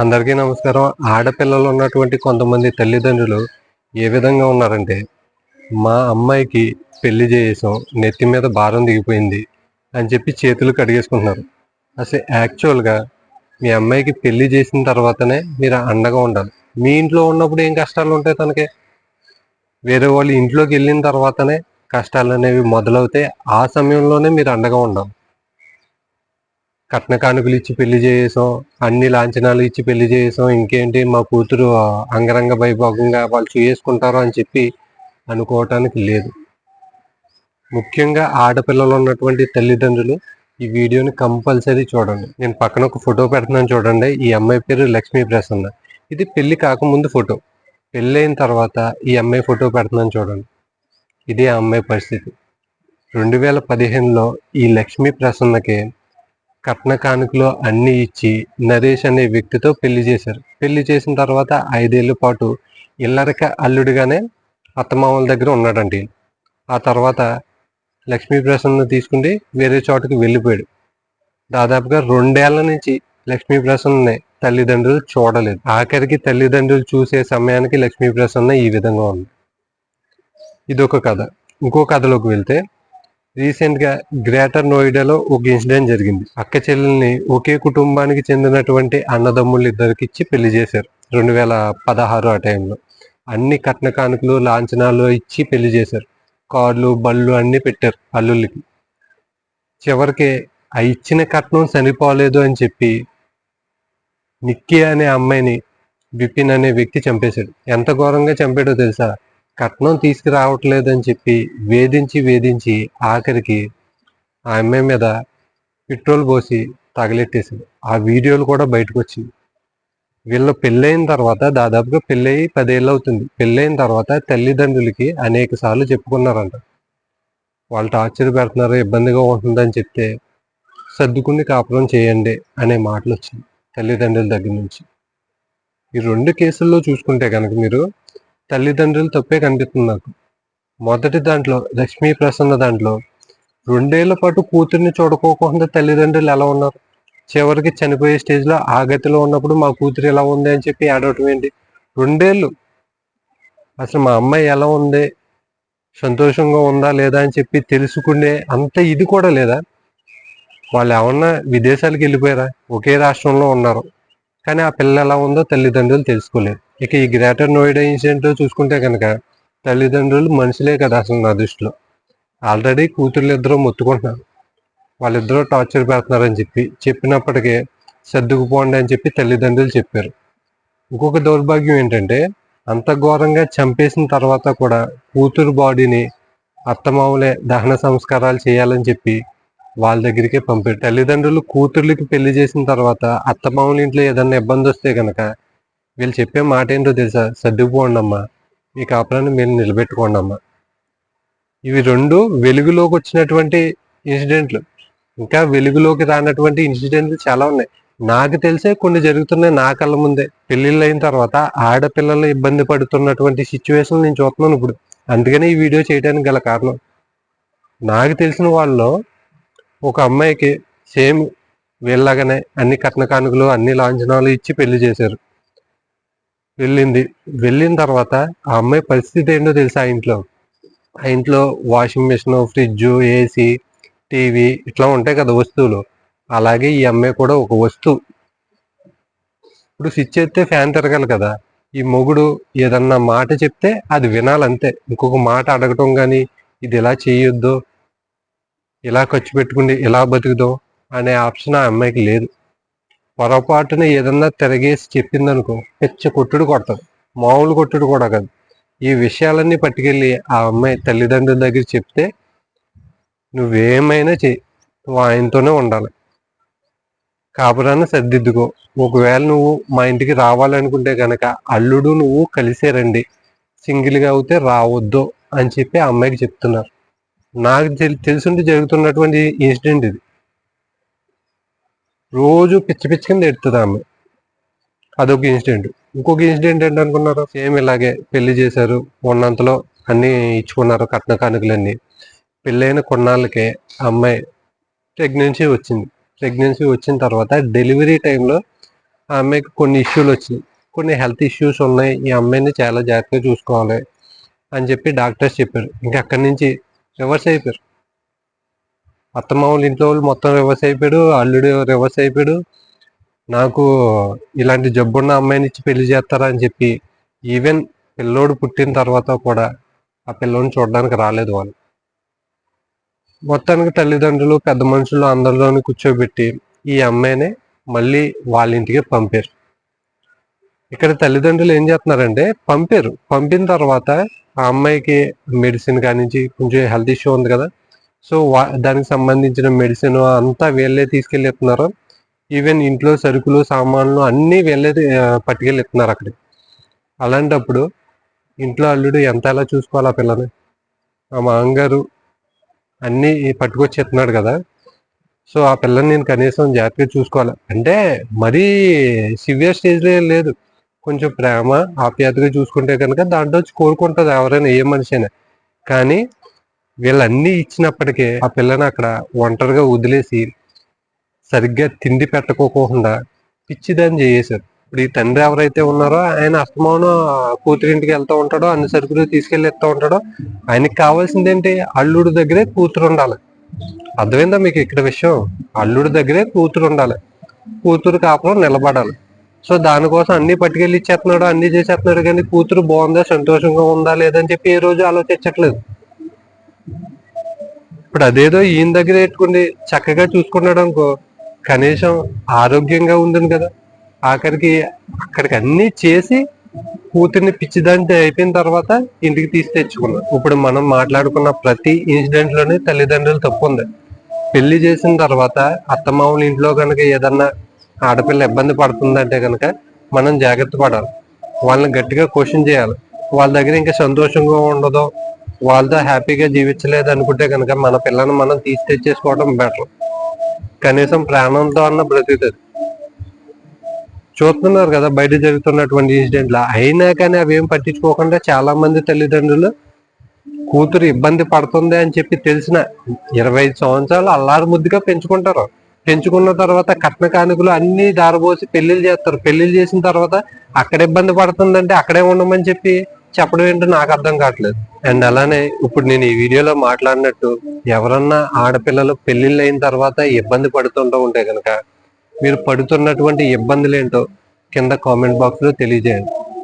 అందరికీ నమస్కారం. ఆడపిల్లలు ఉన్నటువంటి కొంతమంది తల్లిదండ్రులు ఏ విధంగా ఉన్నారంటే మా అమ్మాయికి పెళ్ళి చేసాం నెత్తి మీద భారం దిగిపోయింది అని చెప్పి చేతులు కడిగేసుకుంటున్నారు. అసలు యాక్చువల్గా మీ అమ్మాయికి పెళ్ళి చేసిన తర్వాతనే మీరు అండగా ఉండాలి. మీ ఇంట్లో ఉన్నప్పుడు ఏం కష్టాలు ఉంటాయి తనకి? వేరే వాళ్ళు ఇంట్లోకి వెళ్ళిన తర్వాతనే కష్టాలు అనేవి మొదలవుతాయి. ఆ సమయంలోనే మీరు అండగా ఉండాలి. కట్న కానుకలు ఇచ్చి పెళ్ళి చేసాం అన్ని లాంఛనాలు ఇచ్చి పెళ్ళి చేసాం ఇంకేంటి? మా కూతురు అంగరంగ వైభోగంగా వాళ్ళు చేసుకుంటారు అని చెప్పి అనుకోవటానికి లేదు. ముఖ్యంగా ఆడపిల్లలు ఉన్నటువంటి తల్లిదండ్రులు ఈ వీడియోని కంపల్సరీ చూడండి. నేను పక్కన ఒక ఫోటో పెడుతున్నాను చూడండి. ఈ అమ్మాయి పేరు లక్ష్మీ ప్రసన్న. ఇది పెళ్ళి కాకముందు ఫోటో. పెళ్ళి అయిన తర్వాత ఈ అమ్మాయి ఫోటో పెడుతున్నాను చూడండి. ఇదే ఆ అమ్మాయి పరిస్థితి. రెండు వేల పదిహేనులో ఈ లక్ష్మీ ప్రసన్నకి కట్న కానుకలు అన్ని ఇచ్చి నరేష్ అనే వ్యక్తితో పెళ్ళి చేశారు. పెళ్ళి చేసిన తర్వాత ఐదేళ్ళ పాటు ఇల్లరిక అల్లుడిగానే అత్తమామల దగ్గర ఉన్నాడండి ఆ తర్వాత లక్ష్మీ ప్రసన్న వేరే చోటుకి వెళ్ళిపోయాడు. దాదాపుగా రెండేళ్ళ నుంచి లక్ష్మీప్రసన్నని తల్లిదండ్రులు చూడలేదు. ఆఖరికి తల్లిదండ్రులు చూసే సమయానికి లక్ష్మీ ప్రసన్న ఈ విధంగా ఉంది. ఇదొక కథ. ఇంకో కథలోకి వెళ్తే రీసెంట్గా గ్రేటర్ నోయిడాలో ఒక ఇన్సిడెంట్ జరిగింది. అక్క చెల్లెల్ని ఒకే కుటుంబానికి చెందినటువంటి అన్నదమ్ముళ్ళు ఇద్దరికి ఇచ్చి పెళ్ళి చేశారు. రెండు వేల పదహారు ఆ టైంలో అన్ని కట్న కానుకలు లాంఛనాలు ఇచ్చి పెళ్ళి చేశారు. కార్లు బళ్ళు అన్ని పెట్టారు అల్లుళ్ళకి. చివరికి ఆ ఇచ్చిన కట్నం సరిపోలేదు అని చెప్పి నిక్కీ అనే అమ్మాయిని విపిన్ అనే వ్యక్తి చంపేశాడు. ఎంత ఘోరంగా చంపాడో తెలుసా? కట్నం తీసుకురావట్లేదని చెప్పి వేధించి వేధించి ఆఖరికి ఆ అమ్మాయి మీద పెట్రోల్ పోసి తగలెట్టేసింది. ఆ వీడియోలు కూడా బయటకు వచ్చింది. వీళ్ళు పెళ్ళైన తర్వాత దాదాపుగా పెళ్ళయి పదేళ్ళు అవుతుంది. పెళ్ళైన తర్వాత తల్లిదండ్రులకి అనేక సార్లు చెప్పుకున్నారంట. వాళ్ళు టార్చర్ పెడుతున్నారు ఇబ్బందిగా ఉంటుందని చెప్తే సర్దుకుని కాపురం చేయండి అనే మాటలు వచ్చింది తల్లిదండ్రుల దగ్గర నుంచి. ఈ రెండు కేసుల్లో చూసుకుంటే కనుక మీరు తల్లిదండ్రులు తప్పే కనిపిస్తుంది నాకు. మొదటి దాంట్లో లక్ష్మీ ప్రసన్న దాంట్లో రెండేళ్ళ పాటు కూతుర్ని చూడకోకుండా తల్లిదండ్రులు ఎలా ఉన్నారు? చివరికి చనిపోయే స్టేజ్లో ఆగతిలో ఆ గతిలో ఉన్నప్పుడు మా కూతురు ఎలా ఉంది అని చెప్పి ఏడవటం ఏంటి? రెండేళ్ళు అసలు మా అమ్మాయి ఎలా ఉంది? సంతోషంగా ఉందా లేదా అని చెప్పి తెలుసుకునే అంత ఇది కూడా లేదా? వాళ్ళు ఏమన్నా విదేశాలకు వెళ్ళిపోయారా? ఒకే రాష్ట్రంలో ఉన్నారు. కానీ ఆ పిల్ల ఎలా ఉందో తల్లిదండ్రులు తెలుసుకోలేరు ఇక ఈ గ్రేటర్ నోయిడా ఇన్సిడెంట్ చూసుకుంటే కనుక తల్లిదండ్రులు మనుషులే కదా అసలు నా దృష్టిలో. ఆల్రెడీ కూతుర్లు ఇద్దరు మొత్తుకుంటున్నారు. వాళ్ళిద్దరూ టార్చర్ పెడుతున్నారని చెప్పి చెప్పినప్పటికే సర్దుకుపోండి అని చెప్పి తల్లిదండ్రులు చెప్పారు. ఇంకొక దౌర్భాగ్యం ఏంటంటే అంత ఘోరంగా చంపేసిన తర్వాత కూడా కూతురు బాడీని అత్తమామలే దహన సంస్కారాలు చేయాలని చెప్పి వాళ్ళ దగ్గరికే పంపారు. తల్లిదండ్రులు కూతుర్లకి పెళ్ళి చేసిన తర్వాత అత్తమామల ఇంట్లో ఏదన్నా ఇబ్బంది వస్తే కనుక వీళ్ళు చెప్పే మాట ఏంటో తెలుసా? సర్దుకుపోండి అమ్మా మీ కాపురాన్ని మీరు నిలబెట్టుకోండి అమ్మా ఇవి రెండు వెలుగులోకి వచ్చినటువంటి ఇన్సిడెంట్లు. ఇంకా వెలుగులోకి రానటువంటి ఇన్సిడెంట్లు చాలా ఉన్నాయి. నాకు తెలిసే కొన్ని జరుగుతున్నాయి నా కళ్ళ ముందే. పెళ్ళిళ్ళు అయిన తర్వాత ఆడపిల్లలు ఇబ్బంది పడుతున్నటువంటి సిచ్యువేషన్ నేను చూస్తున్నాను ఇప్పుడు. అందుకనే ఈ వీడియో చేయడానికి గల కారణం. నాకు తెలిసిన వాళ్ళు ఒక అమ్మాయికి సేమ్ వీళ్ళలాగానే అన్ని కట్న కానుకలు అన్ని లాంఛనాలు ఇచ్చి పెళ్ళి చేశారు. వెళ్ళింది. వెళ్ళిన తర్వాత ఆ అమ్మాయి పరిస్థితి ఏంటో తెలుసా ఆ ఇంట్లో? ఆ ఇంట్లో washing machine fridge AC TV ఇట్లా ఉంటాయి కదా వస్తువులు. అలాగే ఈ అమ్మాయి కూడా ఒక వస్తువు. ఇప్పుడు స్విచ్ ఎత్తే ఫ్యాన్ తిరగాలి కదా. ఈ మొగుడు ఏదన్నా మాట చెప్తే అది వినాలంతే. ఇంకొక మాట అడగటం కానీ ఇది ఇలా చేయొద్దు? ఇలా ఖర్చు పెట్టుకుండి ఇలా బతుకుదో? అనే ఆప్షన్ ఆ అమ్మాయికి లేదు. పొరపాటున ఏదన్నా తిరగేసి చెప్పిందనుకో పెచ్చ కొట్టుడు కొడతాడు. మామూలు కొట్టుడు కూడా కాదు. ఈ విషయాలన్నీ పట్టుకెళ్ళి ఆ అమ్మాయి తల్లిదండ్రుల దగ్గర చెప్తే నువ్వేమైనా చేయి. నువ్వు ఆయనతోనే ఉండాలి. కాపురాన్ని సర్దిద్దుకో. ఒకవేళ నువ్వు మా ఇంటికి రావాలనుకుంటే కనుక అల్లుడు నువ్వు కలిసే రండి. సింగిల్గా అవుతే రావద్దు అని చెప్పి ఆ అమ్మాయికి చెప్తున్నారు. నాకు తెలి తెలుసుంటే జరుగుతున్నటువంటి ఇన్సిడెంట్ ఇది. రోజు పిచ్చి పిచ్చి కింద ఎడుతుంది ఆమె. అదొక ఇన్సిడెంట్. ఇంకొక ఇన్సిడెంట్ ఏంటనుకున్నారు? సేమ్ ఇలాగే పెళ్ళి చేశారు. ఉన్నంతలో అన్నీ ఇచ్చుకున్నారు కట్న కానుకలన్నీ. పెళ్ళైన కొన్నాళ్ళకే అమ్మాయి ప్రెగ్నెన్సీ వచ్చింది. ప్రెగ్నెన్సీ వచ్చిన తర్వాత డెలివరీ టైంలో ఆ అమ్మాయికి కొన్ని ఇష్యూలు వచ్చినాయి. కొన్ని హెల్త్ ఇష్యూస్ ఉన్నాయి. ఈ అమ్మాయిని చాలా జాగ్రత్తగా చూసుకోవాలి అని చెప్పి డాక్టర్స్ చెప్పారు. ఇంకా అక్కడి నుంచి రివర్స్ అయిపోయారు. అత్తమామూలు ఇంట్లో వాళ్ళు మొత్తం రివర్స్ అయిపోయాడు అల్లుడు రివర్స్ అయిపోయాడు. నాకు ఇలాంటి జబ్బున్న అమ్మాయిని ఇచ్చి పెళ్ళి చేస్తారా అని చెప్పి ఈవెన్ పిల్లోడు పుట్టిన తర్వాత కూడా ఆ పిల్లోని చూడడానికి రాలేదు వాళ్ళు. మొత్తానికి తల్లిదండ్రులు పెద్ద మనుషులు అందరిలోని కూర్చోబెట్టి ఈ అమ్మాయిని మళ్ళీ వాళ్ళ ఇంటికి పంపారు. ఇక్కడ తల్లిదండ్రులు ఏం చేస్తున్నారంటే పంపారు. పంపిన తర్వాత ఆ అమ్మాయికి మెడిసిన్ కానించి కొంచెం హెల్త్ ఇష్యూ ఉంది కదా సో వా- దానికి సంబంధించిన మెడిసిన్ అంతా వీళ్ళే తీసుకెళ్ళిస్తున్నారు ఈవెన్ ఇంట్లో సరుకులు సామాన్లు అన్నీ వీళ్ళే పట్టుకెళ్ళిస్తున్నారు అక్కడికి. అలాంటప్పుడు ఇంట్లో అల్లుడు ఎంత ఎలా చూసుకోవాలి ఆ పిల్లని? ఆ మామగారు అన్నీ పట్టుకొచ్చేస్తున్నాడు కదా. సో ఆ పిల్లని నేను కనీసం జాగ్రత్తగా చూసుకోవాలి. అంటే మరీ సివియర్ స్టేజ్లో లేదు. కొంచెం ప్రేమ ఆప్యాయతగా చూసుకుంటే కనుక దాంట్లో వచ్చి కోరుకుంటుంది ఎవరైనా ఏ మనిషి అయినా. కానీ వీళ్ళన్నీ ఇచ్చినప్పటికీ ఆ పిల్లని అక్కడ ఒంటరిగా వదిలేసి సరిగ్గా తిండి పెట్టకోకుండా పిచ్చిదాన్ని చేసేశారు. ఇప్పుడు ఈ తండ్రి ఎవరైతే ఉన్నారో ఆయన అస్తమానం కూతురింటికి వెళ్తూ ఉంటాడో అన్ని సరుకులు తీసుకెళ్ళి ఇస్తూ ఉంటాడో ఆయనకి కావాల్సింది ఏంటి అల్లుడు దగ్గరే కూతురు ఉండాలి. అర్థమైందా మీకు ఇక్కడ విషయం? అల్లుడు దగ్గరే కూతురు ఉండాలి. కూతురు కాపురం నిలబడాలి. సో దానికోసం అన్ని పట్టుకెళ్ళి ఇచ్చేస్తున్నాడు అన్ని చేసేస్తున్నాడు కానీ కూతురు బాగుందా సంతోషంగా ఉందా లేదని చెప్పి ఏ రోజు ఆలోచించట్లేదు. ఇప్పుడు అదేదో ఈయన దగ్గర పెట్టుకుని చక్కగా చూసుకున్నాడు అనుకో కనీసం ఆరోగ్యంగా ఉంటుంది కదా. ఆఖరికి అక్కడికి అన్ని చేసి కూతుర్ని పిచ్చిదంటే అయిపోయిన తర్వాత ఇంటికి తీసి తెచ్చుకున్నాం ఇప్పుడు మనం మాట్లాడుకున్న ప్రతి ఇన్సిడెంట్లోనే తల్లిదండ్రులు తప్పు ఉంది. పెళ్ళి చేసిన తర్వాత అత్తమామల ఇంట్లో కనుక ఏదన్నా ఆడపిల్ల ఇబ్బంది పడుతుందంటే కనుక మనం జాగ్రత్త పడాలి. వాళ్ళని గట్టిగా క్వశ్చన్ చేయాలి. వాళ్ళ దగ్గర ఇంకా సంతోషంగా ఉండదో వాళ్ళతో హ్యాపీగా జీవించలేదు అనుకుంటే కనుక మన పిల్లని మనం తీసి తెచ్చేసుకోవడం బెటర్ కనీసం ప్రాణంతో అన్న బ్రతుకుతుంది చూస్తున్నారు కదా బయట జరుగుతున్నటువంటి ఇన్సిడెంట్లు అయినా కానీ అవేం పట్టించుకోకుండా చాలా మంది తల్లిదండ్రులు కూతురు ఇబ్బంది పడుతుంది అని చెప్పి తెలిసిన ఇరవై ఐదు సంవత్సరాలు అల్లారు ముద్దుగా పెంచుకుంటారు. పెంచుకున్న తర్వాత కట్న కానుకలు అన్ని దారబోసి పెళ్ళిళ్ళు చేస్తారు. పెళ్ళిళ్ళు చేసిన తర్వాత అక్కడ ఇబ్బంది పడుతుందంటే అక్కడే ఉండమని చెప్పి చెప్పడం ఏంటో నాకు అర్థం కావట్లేదు. అండ్ అలానే ఇప్పుడు నేను ఈ వీడియోలో మాట్లాడినట్టు ఎవరన్నా ఆడపిల్లలు పెళ్ళిళ్ళు అయిన తర్వాత ఇబ్బంది పడుతుంటూ ఉంటే కనుక మీరు పడుతున్నటువంటి ఇబ్బందులు ఏంటో కింద కామెంట్ బాక్స్లో తెలియజేయండి.